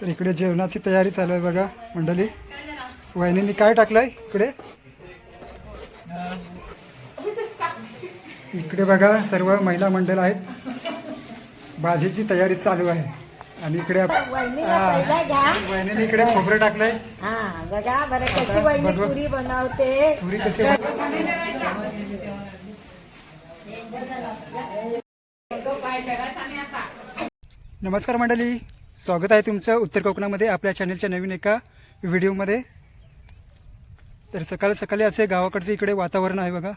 तर इकडे जेवणाची तयारी चालू आहे बघा मंडळी. वहिनींनी काय टाकलंय इकडे? इकडे बघा सर्व महिला मंडळ आहेत. भाजीची तयारी चालू आहे. आणि इकडे वहिनीने इकडे खोबरं टाकलंय. हा बघा बरं कशी वहिनी. पुरी बनवते. पुरी कशी नमस्कार मंडळी. स्वागत आहे तुमचं उत्तर कोकणामध्ये आपल्या चॅनलच्या नवीन एका व्हिडिओमध्ये. तर सकाळी सकाळी असे गावाकडचे इकडे वातावरण आहे बघा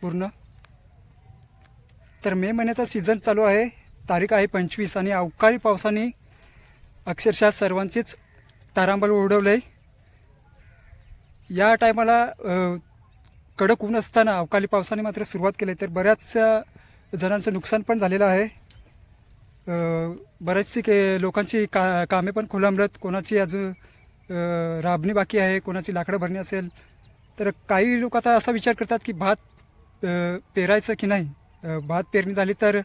पूर्ण. तर मे महिन्याचा सीझन चालू आहे तारीख आहे पंचवीस आणि अवकाळी पावसाने अक्षरशः सर्वांचीच तारांबल उडवलं आहे या टायमाला कडक ऊन असताना अवकाळी पावसाने मात्र सुरुवात केली. तर बऱ्याच जणांचं नुकसान पण झालेलं आहे. बरेचशी के लोकांची का कामे पण खोलांबलत कोणाची अजून राबणी बाकी आहे कोणाची लाकडं भरणी असेल. तर काही लोक आता असा विचार करतात की भात पेरायचं की नाही? भात पेरणी झाली तर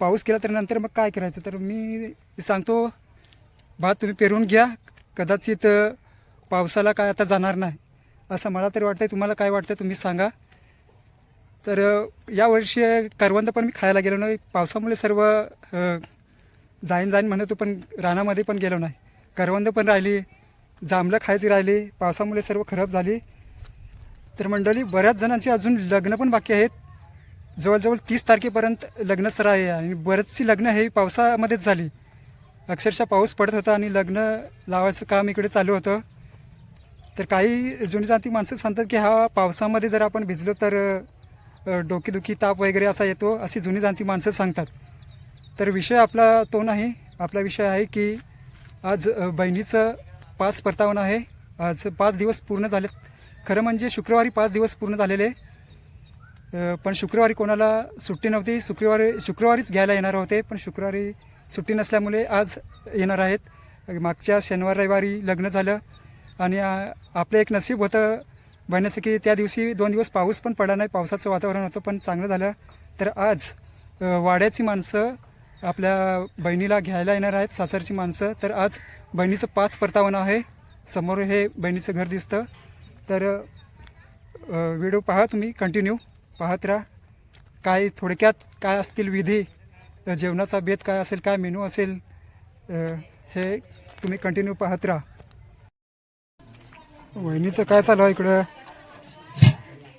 पाऊस केला तर नंतर मग काय करायचं? तर मी सांगतो भात तुम्ही पेरून घ्या. कदाचित पावसाला काय आता जाणार नाही. असं मला तरी वाटतं तुम्हाला काय वाटतं तुम्ही सांगा. तर यावर्षी करवंद पण मी खायला गेलो नाही. पावसामुळे सर्व जाईन जाईन म्हणत पण रानामध्ये पण गेलो नाही. करवंद पण राहिली जांभळं खायची राहिली पावसामुळे सर्व खराब झाली. तर मंडळी बऱ्याच जणांची अजून लग्न पण बाकी आहेत. जवळजवळ तीस तारखेपर्यंत लग्न सर आहे आणि बरेचशी लग्न हे पावसामध्येच झाली. अक्षरशः पाऊस पडत होता आणि लग्न लावायचं काम इकडे चालू होतं. तर काही जुनी जाती माणसं सांगतात की हा पावसामध्ये जर आपण भिजलो तर डोकेदुखी ताप वगैरे असा येतो अशी जुनी जाणती माणसं सांगतात. तर विषय आपला तो नाही. आपला विषय आहे की आज बहिणीचं पाच परतावण आहे. आज पाच दिवस पूर्ण झाले खरं म्हणजे शुक्रवारी पाच दिवस पूर्ण झालेले. पण शुक्रवारी कोणाला सुट्टी नव्हती. शुक्रवारी शुक्रवारीच घ्यायला येणार होते पण शुक्रवारी सुट्टी नसल्यामुळे आज येणार आहेत. मागच्या शनिवार रविवारी लग्न झालं. आणि आपलं एक नशीब होतं बहिणीचं की त्या दिवशी दोन दिवस पाऊस पण पडला नाही पावसाचं वातावरण होतं पण चांगलं झालं. तर आज वाड्याची माणसं आपल्या बहिणीला घ्यायला येणार आहेत सासरची माणसं. तर आज बहिणीचं पाच परतावणं आहे. समोर हे बहिणीचं घर दिसतं. तर व्हिडिओ पहा तुम्ही कंटिन्यू. पाहत राहा. काय थोडक्यात काय असतील विधी? जेवणाचा बेत काय असेल काय मेनू असेल? हे तुम्ही कंटिन्यू पाहत राहा. वहिनीचं काय चालू आहे इकडं?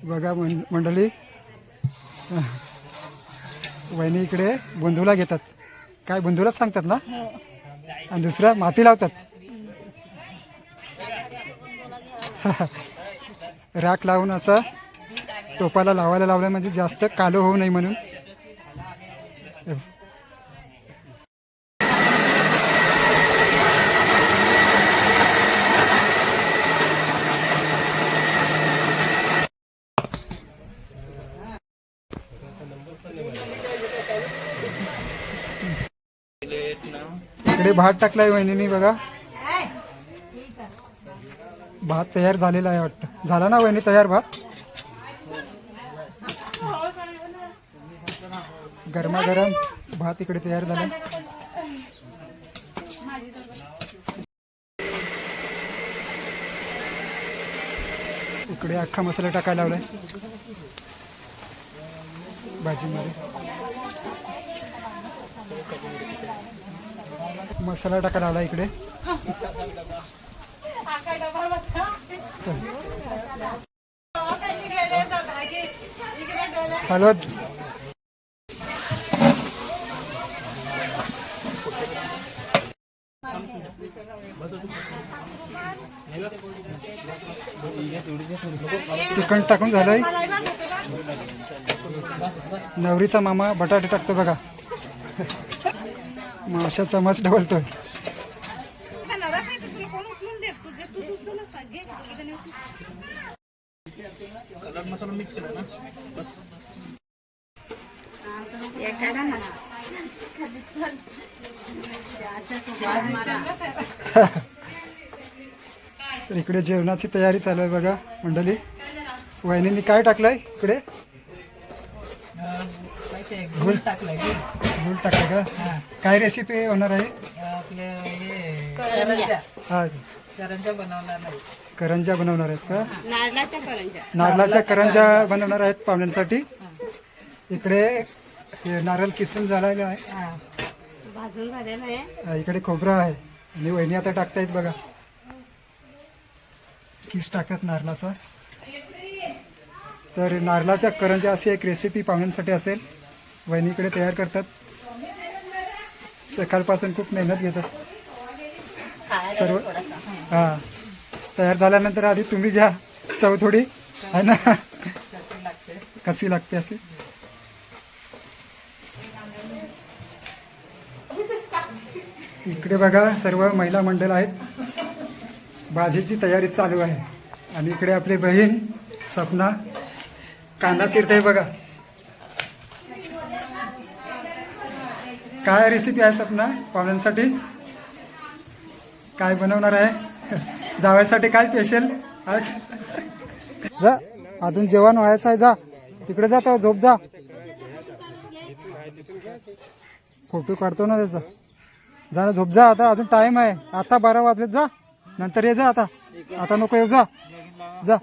बघा मं मंडळी. वहिनी इकडे बंधूला घेतात. काय बंधूलाच सांगतात ना? आणि दुसरा माती लावतात. राख लावून असं टोपाला लावायला लावलं म्हणजे जास्त कालो होऊ नये म्हणून. इकडे भात टाकलाय वहिनी बघा. भात तयार झालेला आहे वाटतं. झाला ना वहिनी तयार भात? गरमागरम भात इकडे तयार झाला. इकडे अख्खा मसाला टाकायला लावलाय. भाजीमध्ये. मसाला टाकायला आला इकडे. हळद. चिकन टाकून झालंय. नवरीचा मामा बटाटे टाकतो बघा. मावशाचा चमच ढवलतोय तर इकडे जेवणाची तयारी चालू आहे बघा मंडळी. वहिनींनी काय टाकलंय इकडे? गुळ टाकलाय गुळ गुळ टाकलं का? काय रेसिपी होणार आहे? आपलं हे करंजा हा. करंजा बनवणार नाही करंजा बनवणार आहेत का? नारळाच्या करंजा नारळाच्या करंजा बनवणार आहेत पाहुण्यांसाठी. इकडे हे नारळ किसून झालेलं आहे. भाजून झालेलं आहे. हा, इकडे खोबरं आहे. आणि वहिनी आता टाकतायत बघा. किस टाकत नारळाचा? तर नारळाच्या करंजा अशी एक रेसिपी पाहुण्यांसाठी असेल. वहिनीकडे तयार करतात. सकाळपासून खूप मेहनत घेतात. सर्व हा. तयार झाल्यानंतर आधी तुम्ही घ्या. चव थोडी. आहे ना? कशी लागते अशी? इकडे बघा सर्व महिला मंडळ आहेत. भाजीची तयारी चालू आहे. आणि इकडे आपली बहीण सपना. कांदा चिरते बघा. काय रेसिपी आहे सपना? पाहुण्यांसाठी? काय बनवणार आहे? जावयासाठी काय स्पेशल आज? जा अजून जेवण व्हायचं आहे जा. तिकडे जातो झोप जा. फोटो काढतो ना त्याचा. जा झोप जा आता अजून टाइम आहे. आता बारा वाजलेत जा. नंतर ये जा आता. आता नको येऊ जा. जा.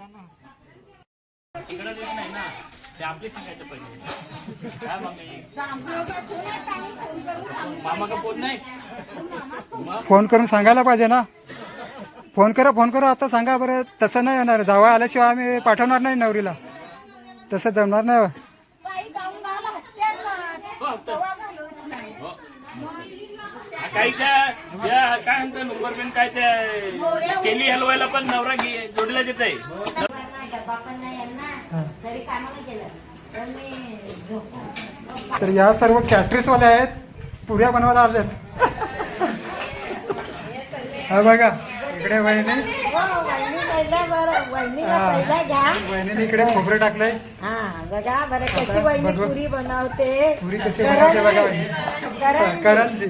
फोन करून सांगायला पाहिजे ना. फोन करा फोन करा आता सांगा बरं. तसं नाही येणार जावा आल्याशिवाय आम्ही पाठवणार नाही नवरीला. तसं जमणार नाही. काही त्या काय म्हणतात नंबर पेन काय त्या केली हलवायला पण नवरा घे- जोडीला देत आहे तर या सर्व कॅटरीसवाले आहेत पुऱ्या बनवायला आलेत. हा बघा इकडे वहिनी. वहिनी वहिनीने इकडे खोबरं टाकलंय. हा बघा बरं कशी वहिनी. पुरी बनवते. पुरी कशी बनवते बघा. वहिनी करंजी.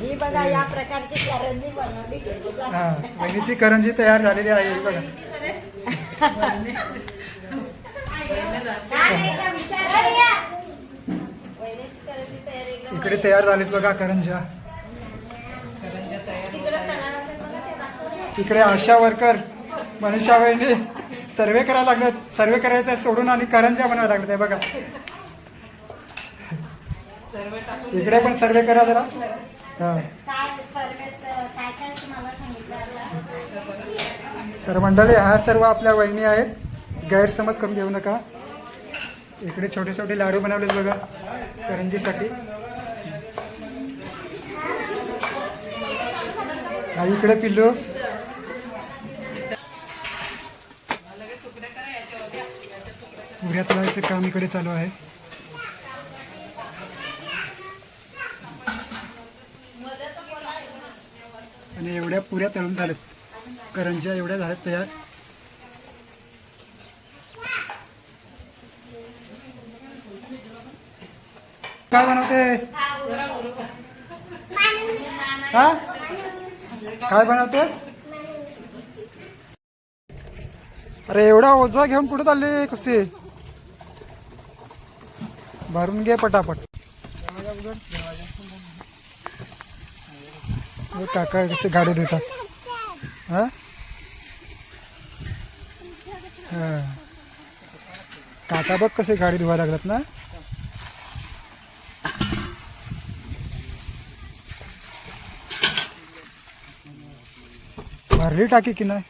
ही बघा या प्रकारची करंजी बनवली गेली. हा वहिनीची करंजी तयार झालेली आहे बघा काय आहे का विचार या. वहिनीची करंजी तयार एकदम इकडे तयार झालेत बघा करंजा. इकडे आशा वर्कर मनीषा वहिनी सर्वे करायला लागलेत. सर्वे करायचं सोडून आणि करंजा बनवायला लागलं आहे बघा. इकडे पण सर्वे करा जरा. तर मंडळी ह्या सर्व आपल्या वहिनी आहेत. गैरसमज करून घेऊ नका. इकडे छोटे छोटे लाडू बनवलेत बघा करंजीसाठी. आणि इकडे पिल्लू. पुऱ्या तळायचं काम इकडे चालू आहे. आणि एवढ्या पुऱ्या तळून झाल्यात. करंज्या एवढ्या झाल्यात तयार. काय बनवते? हा? काय बनवतेस? अरे एवढा ओझा घेऊन कुठे चालले कसे भरून घे पटापट. काका कसे गाडी देतात. हा? काका बघ कसे गाडी धुवायला लागतात ना. भरली टाकी की नाही?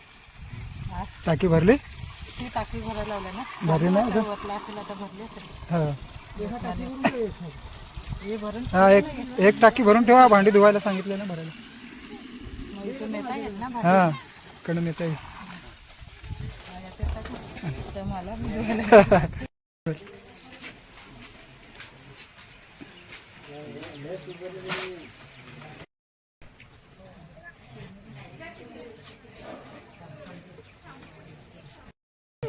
टाकी भरली? ती टाकी भरायला लावल्या ना. भरली ना? अजून? वरला असेल आता भरली असेल. हा. हे भरून हा एक एक टाकी भरून ठेवा भांडी धुवायला सांगितलं ना भरायला. मग इथून येता येईल ना हा कडून येता तर मला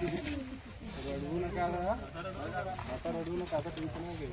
रडवू नका आता रडवू नका आता टेन्शन नाही घेऊ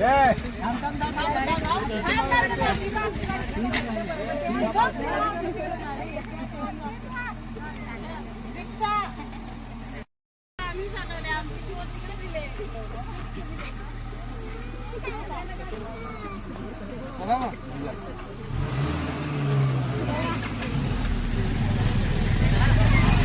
Hei, 봐봐.